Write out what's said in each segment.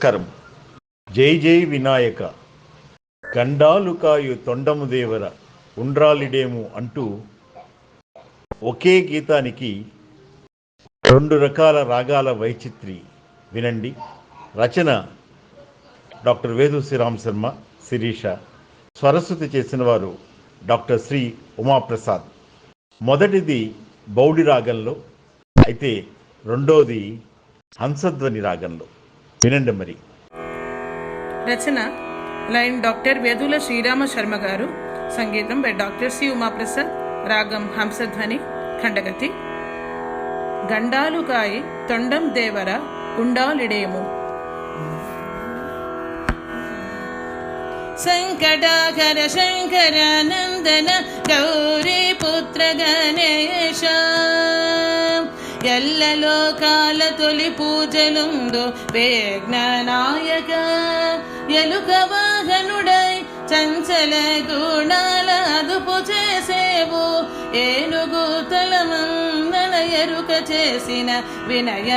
నమస్కారం. జై జై వినాయక. గండాలు కాయు తొండము దేవర ఉండ్రాలిడేము అంటూ ఒకే గీతానికి రెండు రకాల రాగాల వైచిత్రి వినండి. రచన డాక్టర్ వేదు శ్రీరామ్ శర్మ శిరీష. స్వరస్వతి చేసిన వారు డాక్టర్ శ్రీ ఉమాప్రసాద్. మొదటిది బౌడి రాగంలో అయితే రెండోది హంసధ్వని రాగంలో. వినండి మరి. రచన లైన్ డాక్టర్ వేదుల శ్రీరామ శర్మ గారు. సంగీతం బై డాక్టర్ సి ఉమాప్రసాద్. రాగం హంసధ్వని ఖండగతి. గండాలుకాయి తొండం దేవర ఉండాలిడేము సంకటాకర శంకరానందన గౌరీ పుత్ర గణేశ. ఎల్లలోకాల తొలి పూజలుందు వేఘ్ననాయక ఎలుక వాహనుడై చంచల గుణాల అదుపు చేసేవు. ఏనుగు తలమందన ఎరుక చేసిన వినయ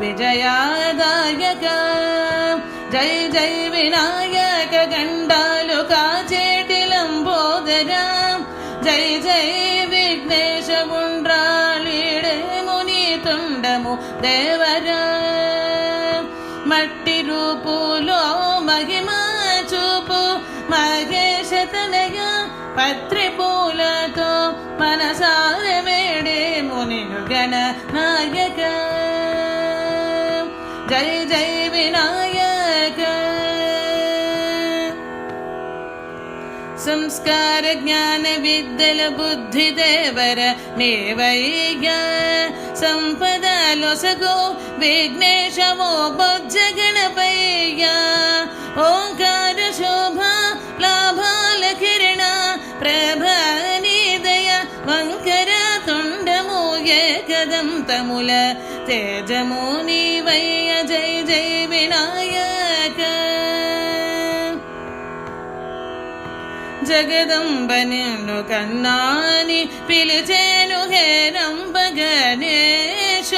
విజయాదాయక. జై జై వినాయక గండాలు కాచేటిలం కాచేటిలంబోదరా జై జై విఘ్నేశముండ్రా ముని దేవరా. మట్టి రూపులో మహిమ చూపు మహేశ తనయ పత్రి పూలతో మనసార వేడే ముని గణ నాయక. జై జై संस्कारज्ञानविद्दलबुद्धिदेवर नेवैया सम्पदा लोसगो विघ्नेशमोपज्जगणपैया ओङ्कारशोभा लिरणा प्रभानि दया वङ्करातुण्डमो य कदं तमुल तेजमो वै जय जय विनाय జగదంబనిను కన్నాని పిలిచేను హేరంబ గణేశ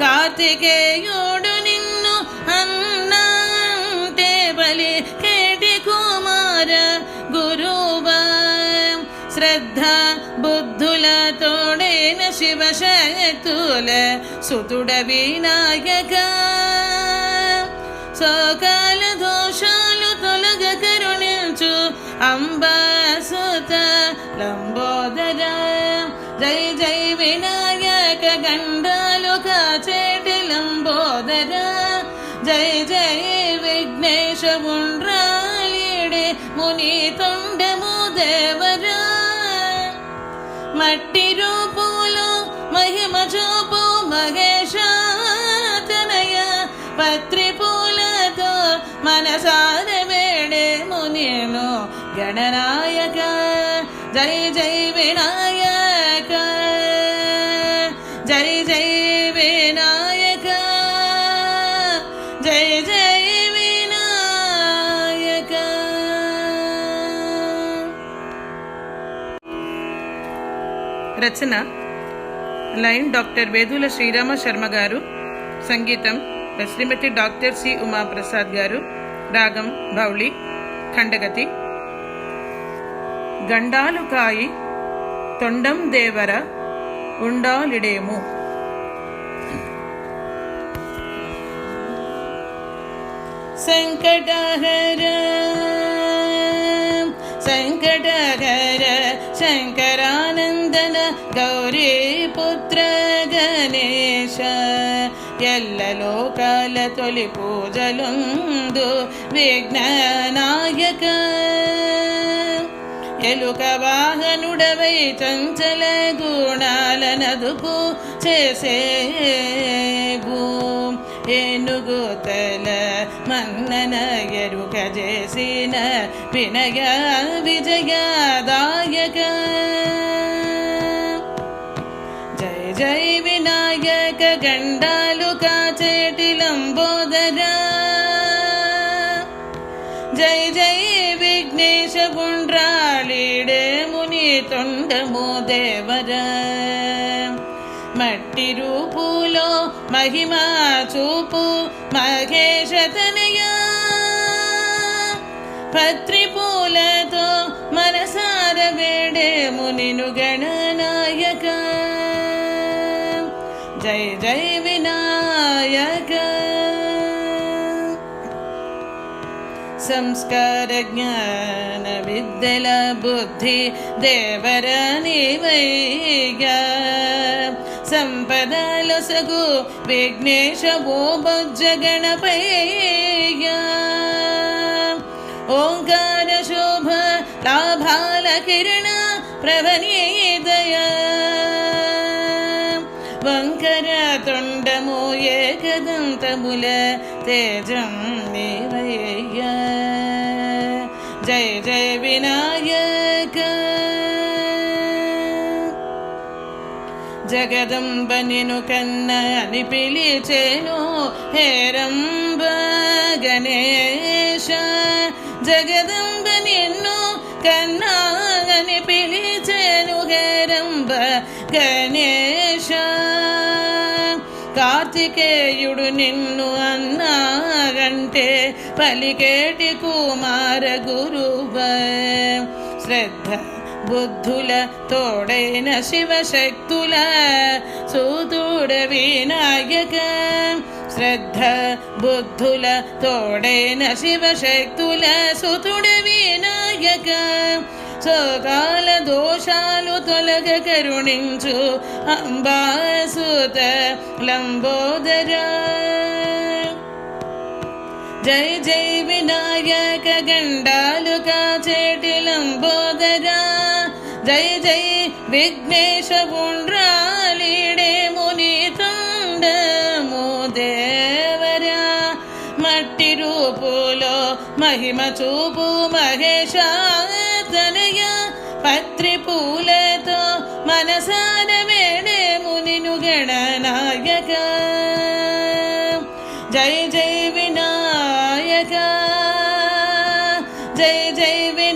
కార్తికేయుడు నిన్ను అన్నంటే బలి కేటి కుమార గురువా శ్రద్ధ బుద్ధుల తోడైన శివశక్తుల సుతుడ వినాయక సకాల దోషాలు తొలగ కరుణించు అంబాసుత లంబోదర. జై జై వినాయక గండాలు కాచేటి లంబోదర. జై జై విఘ్నేశ ఉండ్రాలిడే ముని తొండము దేవరా. మట్టి నేను గణనాయక. జై జై వినాయక. జై జై వినాయక. జై జై వినాయక. రచన లైన్ డాక్టర్ వేదుల శ్రీరామ శర్మ గారు. సంగీతం శ్రీమతి డాక్టర్ సి ఉమాప్రసాద్ గారు. రాగం భౌళి ఖండగతి గండాలు కాయి తొండం దేవర ఉండాలిడేము సంకటహర సంకటహర శంకరానందన ఎల్ల లోకాల తొలి పూజలుందు విఘ్ననాయక ఎలుక వాహనుడవై చంచల గుణాలనదుపు చేసేవు ఏనుగు తల మన్నన ఎరుక చేసిన వినయ విజయదాయక జై జై వినాయక గండాలు జై జై విఘ్నేశ గుండ్రాలీడే ముని తొండము దేవర. మట్టి రూపులో మహిమా చూపు మహేష తనయా. పత్రి పూలతో మనసార వేడే మునిను గణనాయక జై జై వినాయక. సంస్కార జ్ఞాన విద్యల బుద్ధి దేవర నీవయ్య సంపదలసగు విఘ్నేశ ఓ బొజ్జ ఓంకార శోభ లాభాల కిరణ ప్రవనీదయ వంకర తొండము ఏకదంతముల తేజం నీవయ్య జయ జయ వినాయక జగదంబ నిను కన్న అని పిలిచేను హేరంబ గణేశ జగదంబ నిన్ను కన్నా అని పిలిచేను హేరంబ గణేశ కార్తికేయుడు నిన్ను అన్నాగంటే పలికేటి కుమార గురువ. శ్రద్ధ బుద్ధుల తోడైన శివశక్తుల సూతుడ వినాయక. శ్రద్ధ బుద్ధుల తోడైన శివశక్తుల సుతుడ వినాయక. సోకాల దోషాలు తొలగ కరుణించు అంబాసుత లంబోదరా. జై జై వినాయక గండాలు కాచేటి లంబోదరా. జై జై విఘ్నేశ ఉండ్రాలిడే ముని తుండము దేవరా మట్టి రూపులో మహిమ చూపు మహేశ తనయ. పత్రి పూలతో మనసాన వేడే మునిను గణనాయక. జై జై వినాయక జై జై వినాయక. జై జై